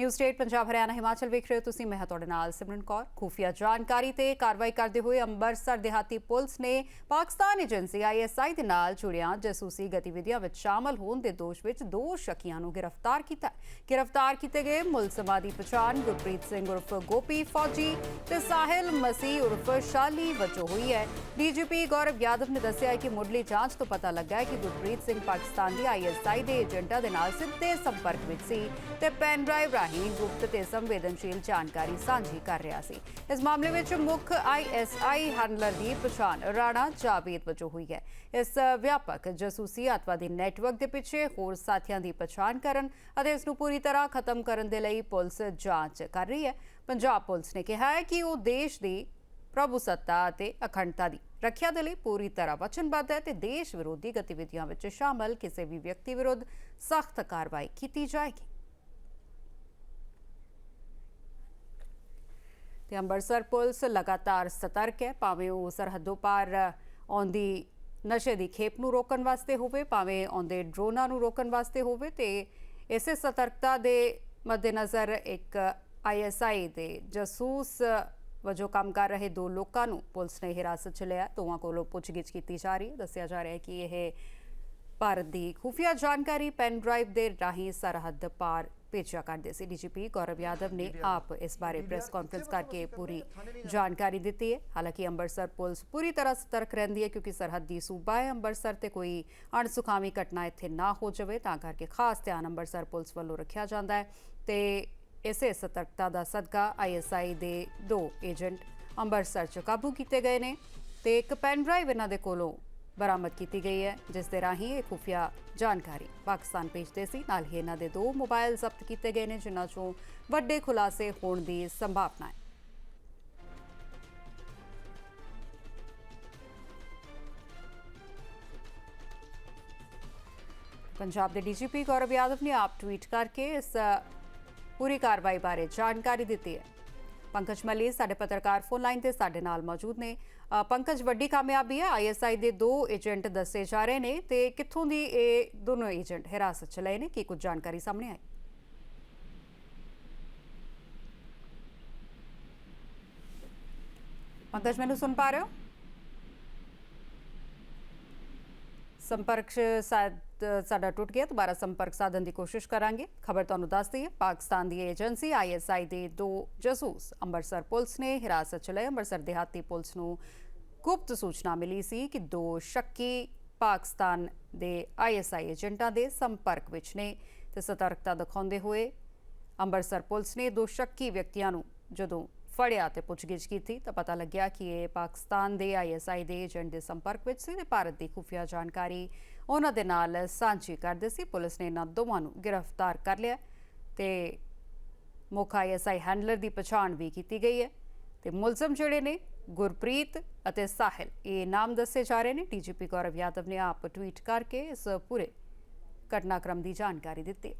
New state Punjab, Haryana, Himachal ਵੇਖ ਰਹੇ ਹੋ ਤੁਸੀਂ। ਮੈਂ ਹਾਂ ਤੁਹਾਡੇ ਨਾਲ ਸਿਮਰਨ ਕੌਰ। ਖੂਫੀਆ ਜਾਣਕਾਰੀ ਤੇ ਕਾਰਵਾਈ ਕਰਦੇ ਹੋਏ ਅੰਮ੍ਰਿਤਸਰ ਦਿਹਾਤੀ ਪੁਲਿਸ ਨੇ ਪਾਕਿਸਤਾਨ ਏਜੰਸੀ ਆਈਐਸਆਈ ਦੇ ਨਾਲ ਜੁੜੀਆਂ, ਜਾਸੂਸੀ ਗਤੀਵਿਧੀਆਂ ਵਿੱਚ ਸ਼ਾਮਲ ਹੋਣ ਦੇ ਦੋਸ਼ ਵਿੱਚ ਦੋ ਸ਼ੱਕੀਆਂ ਨੂੰ ਗ੍ਰਿਫਤਾਰ ਕੀਤਾ। ਗ੍ਰਿਫਤਾਰ ਕੀਤੇ ਗਏ ਮੁਲਜ਼ਮਾਂ ਦੀ ਪਛਾਣ ਗੁਰਪ੍ਰੀਤ ਸਿੰਘ ਉਰਫ ਗੋਪੀ ਫੌਜੀ ਤੇ ਸਾਹਿਲ ਮਸੀਹ ਉਰਫ ਸ਼ਾਲੀ ਵਜੋਂ ਹੋਈ ਹੈ। ਡੀਜੀਪੀ ਗੌਰਵ ਯਾਦਵ ਨੇ ਦੱਸਿਆ ਕਿ ਮੁੱਢਲੀ ਜਾਂਚ ਤੋਂ ਪਤਾ ਲੱਗਾ ਹੈ ਕਿ ਗੁਰਪ੍ਰੀਤ ਸਿੰਘ ਪਾਕਿਸਤਾਨ ਦੀ ਆਈਐਸਆਈ ਦੇ ਏਜੰਟਾਂ ਦੇ ਨਾਲ ਸਿੱਧੇ ਸੰਪਰਕ ਵਿੱਚ ਸੀ ਤੇ ਪੈਨ ਡਰਾਈਵ ਰਾਹੀਂ ਗੁਪਤ ਤੇ ਸੰਵੇਦਨਸ਼ੀਲ ਜਾਣਕਾਰੀ ਸਾਂਝੀ ਕਰ ਰਿਹਾ ਸੀ। ਇਸ ਮਾਮਲੇ ਵਿੱਚ ਮੁੱਖ ਆਈਐਸਆਈ ਹੈਂਡਲਰ ਦੀ ਪਛਾਣ ਰਾਣਾ ਜਾਵੇਦ ਵਜੋਂ ਹੋਈ ਹੈ। ਇਸ ਵਿਆਪਕ ਜਾਸੂਸੀ ਅੱਤਵਾਦੀ ਨੈਟਵਰਕ ਦੇ ਪਿੱਛੇ ਹੋਰ ਸਾਥੀਆਂ ਦੀ ਪਛਾਣ ਕਰਨ ਅਤੇ ਇਸ ਨੂੰ ਪੂਰੀ ਤਰ੍ਹਾਂ ਖਤਮ ਕਰਨ ਦੇ ਲਈ ਪੁਲਿਸ ਜਾਂਚ ਕਰ ਰਹੀ ਹੈ। ਪੰਜਾਬ ਪੁਲਿਸ ਨੇ ਕਿਹਾ ਹੈ ਕਿ ਉਹ ਦੇਸ਼ ਦੀ ਪ੍ਰਭੂਸੱਤਾ ਅਤੇ ਅਖੰਡਤਾ ਦੀ ਰੱਖਿਆ ਦੇ ਲਈ ਪੂਰੀ ਤਰ੍ਹਾਂ ਵਚਨਬੱਧ ਹੈ ਤੇ ਦੇਸ਼ ਵਿਰੋਧੀ ਗਤੀਵਿਧੀਆਂ ਵਿੱਚ ਸ਼ਾਮਲ ਕਿਸੇ ਵੀ ਵਿਅਕਤੀ ਵਿਰੁੱਧ ਸਖਤ ਕਾਰਵਾਈ ਕੀਤੀ ਜਾਏਗੀ। ਤੇ ਅੰਮ੍ਰਿਤਸਰ ਪੁਲਿਸ ਲਗਾਤਾਰ ਸਤਰਕ ਹੈ, ਭਾਵੇਂ ਉਹ ਸਰਹੱਦੋਂ ਪਾਰ ਆਉਂਦੀ ਨਸ਼ੇ ਦੀ ਖੇਪ ਨੂੰ ਰੋਕਣ ਵਾਸਤੇ ਹੋਵੇ, ਭਾਵੇਂ ਆਉਂਦੇ ਡਰੋਨਾਂ ਨੂੰ ਰੋਕਣ ਵਾਸਤੇ ਹੋਵੇ ਤੇ ਇਸੇ ਸਤਰਕਤਾ ਦੇ ਮੱਦੇਨਜ਼ਰ ਇੱਕ ਆਈਐਸਆਈ ਦੇ ਜਾਸੂਸ ਵਜੋਂ ਕੰਮ ਕਰ ਰਹੇ ਦੋ ਲੋਕਾਂ ਨੂੰ ਪੁਲਿਸ ਨੇ ਹਿਰਾਸਤ 'ਚ ਲਿਆ। ਦੋਵਾਂ ਕੋਲੋਂ ਪੁੱਛਗਿੱਛ ਕੀਤੀ ਜਾ ਰਹੀ ਹੈ। ਦੱਸਿਆ ਜਾ ਰਿਹਾ ਹੈ ਕਿ ਇਹ ਭਾਰਤ ਦੀ ਖੁਫੀਆ ਜਾਣਕਾਰੀ, ਪੈਨ ਡਰਾਈਵ ਦੇ ਰਾਹੀਂ ਸਰਹੱਦ ਪਾਰ ਭੇਜਿਆ ਕਰਦੇ ਸੀ। ਡੀਜੀਪੀ ਗੌਰਵ ਯਾਦਵ ਨੇ ਆਪ ਇਸ ਬਾਰੇ ਪ੍ਰੈਸ ਕਾਨਫਰੰਸ ਕਰਕੇ ਪੂਰੀ ਜਾਣਕਾਰੀ ਦਿੱਤੀ ਹੈ। ਹਾਲਾਂਕਿ ਅੰਮ੍ਰਿਤਸਰ ਪੁਲਿਸ ਪੂਰੀ ਤਰ੍ਹਾਂ ਸਤਰਕ ਰਹਿੰਦੀ ਹੈ ਕਿਉਂਕਿ ਸਰਹੱਦੀ ਸੂਬਾ ਹੈ ਅੰਮ੍ਰਿਤਸਰ ਤੇ ਕੋਈ ਅਣਸੁਖਾਵੀ ਘਟਨਾ ਇੱਥੇ ਨਾ ਹੋ ਜਾਵੇ ਤਾਂ ਕਰਕੇ ਖਾਸ ਧਿਆਨ ਅੰਮ੍ਰਿਤਸਰ ਪੁਲਿਸ ਵੱਲੋਂ ਰੱਖਿਆ ਜਾਂਦਾ ਹੈ। ਤੇ ਇਸੇ ਸਤਰਕਤਾ ਦਾ ਸਦਕਾ ਆਈਐਸਆਈ ਦੇ ਦੋ ਏਜੰਟ ਅੰਮ੍ਰਿਤਸਰ 'ਚ ਕਾਬੂ ਕੀਤੇ ਗਏ ਨੇ। ਤੇ ਇੱਕ ਪੈਨ ਡਰਾਈਵ ਇਹਨਾਂ ਦੇ ਕੋਲੋਂ ਬਰਾਮਦ ਕੀਤੀ ਗਈ ਹੈ, ਜਿਸ ਦੇ ਰਾਹੀਂ ਇਹ ਖੁਫੀਆ ਜਾਣਕਾਰੀ ਪਾਕਿਸਤਾਨ ਭੇਜਦੇ ਸੀ। ਨਾਲ ਹੀ ਇਹਨਾਂ ਦੇ ਦੋ ਮੋਬਾਈਲ ਜ਼ਬਤ ਕੀਤੇ ਗਏ ਨੇ, ਜਿਨ੍ਹਾਂ 'ਚੋਂ ਵੱਡੇ ਖੁਲਾਸੇ ਹੋਣ ਦੀ ਸੰਭਾਵਨਾ ਹੈ। ਪੰਜਾਬ ਦੇ ਡੀਜੀਪੀ ਗੌਰਵ ਯਾਦਵ ਨੇ ਆਪ ਟਵੀਟ ਕਰਕੇ ਇਸ ਪੂਰੀ ਕਾਰਵਾਈ ਬਾਰੇ ਜਾਣਕਾਰੀ ਦਿੱਤੀ ਹੈ। ਪੰਕਜ ਮਲੀ ਸਾਡੇ ਪੱਤਰਕਾਰ ਫੋਨ ਲਾਈਨ ਤੇ ਸਾਡੇ ਨਾਲ ਮੌਜੂਦ ਨੇ। ਪੰਕਜ, ਵੱਡੀ ਕਾਮਯਾਬੀ ਹੈ। ਆਈਐਸਆਈ ਦੇ ਦੋ ਏਜੰਟ ਦੱਸੇ ਜਾ ਰਹੇ ਨੇ ਤੇ ਕਿੱਥੋਂ ਦੀ ਇਹ ਦੋਨੋਂ ਏਜੰਟ ਹਿਰਾਸਤ 'ਚ ਲਏ ਨੇ? ਕੀ ਕੁਝ ਜਾਣਕਾਰੀ ਸਾਹਮਣੇ ਆਈ? ਪੰਕਜ, ਮੈਨੂੰ ਸੁਣ ਪਾ ਰਹੇ ਹੋ? ਸੰਪਰਕ ਸਾਡ ਸਾਡਾ ਟੁੱਟ ਗਿਆ, ਦੁਬਾਰਾ ਸੰਪਰਕ ਸਾਧਨ ਦੀ ਕੋਸ਼ਿਸ਼ ਕਰਾਂਗੇ। ਖਬਰ ਤੁਹਾਨੂੰ ਦੱਸ ਦਈਏ ਪਾਕਿਸਤਾਨ ਦੀ ਏਜੰਸੀ ਆਈਐਸਆਈ ਦੇ ਦੋ ਜਾਸੂਸ, ਅੰਮ੍ਰਿਤਸਰ ਪੁਲਿਸ ਨੇ, ਹਿਰਾਸਤ 'ਚ ਲਏ ਅੰਮ੍ਰਿਤਸਰ ਦਿਹਾਤੀ ਪੁਲਿਸ ਨੂੰ ਗੁਪਤ ਸੂਚਨਾ ਮਿਲੀ ਸੀ ਕਿ ਦੋ ਸ਼ੱਕੀ ਪਾਕਿਸਤਾਨ ਦੇ ਆਈਐਸਆਈ ਏਜੰਟਾਂ ਦੇ ਸੰਪਰਕ ਵਿੱਚ ਨੇ ਤੇ ਸਤਰਕਤਾ ਦਿਖਾਉਂਦੇ ਹੋਏ ਅੰਮ੍ਰਿਤਸਰ ਪੁਲਿਸ ਨੇ ਦੋ ਸ਼ੱਕੀ ਵਿਅਕਤੀਆਂ ਨੂੰ ਜਦੋਂ ਫੜਿਆ ਤੇ ਪੁੱਛਗਿੱਛ ਕੀਤੀ ਤਾਂ ਪਤਾ ਲੱਗਿਆ ਕਿ ਇਹ ਪਾਕਿਸਤਾਨ ਦੇ ਆਈਐਸਆਈ ਦੇ ਏਜੰਟ ਦੇ ਸੰਪਰਕ ਵਿੱਚ ਸੀ ਤੇ ਭਾਰਤ ਦੀ ਖੁਫੀਆ ਜਾਣਕਾਰੀ ਉਹਨਾਂ ਦੇ ਨਾਲ ਸਾਂਝੀ ਕਰਦੇ ਸੀ। ਪੁਲਿਸ ਨੇ ਇਹਨਾਂ ਦੋਵਾਂ ਨੂੰ ਗ੍ਰਿਫਤਾਰ ਕਰ ਲਿਆ ਤੇ ਮੁੱਖ ਆਈਐਸਆਈ ਹੈਂਡਲਰ ਦੀ ਪਛਾਣ ਵੀ ਕੀਤੀ ਗਈ ਹੈ ਤੇ ਮੁਲਜ਼ਮ ਜਿਹੜੇ ਨੇ, ਗੁਰਪ੍ਰੀਤ ਅਤੇ ਸਾਹਿਲ, ਇਹ ਨਾਮ ਦੱਸੇ ਜਾ ਰਹੇ ਨੇ। ਡੀਜੀਪੀ ਗੌਰਵ ਯਾਦਵ ਨੇ ਆਪ ਟਵੀਟ ਕਰਕੇ ਇਸ ਪੂਰੇ ਘਟਨਾਕ੍ਰਮ ਦੀ ਜਾਣਕਾਰੀ ਦਿੱਤੀ।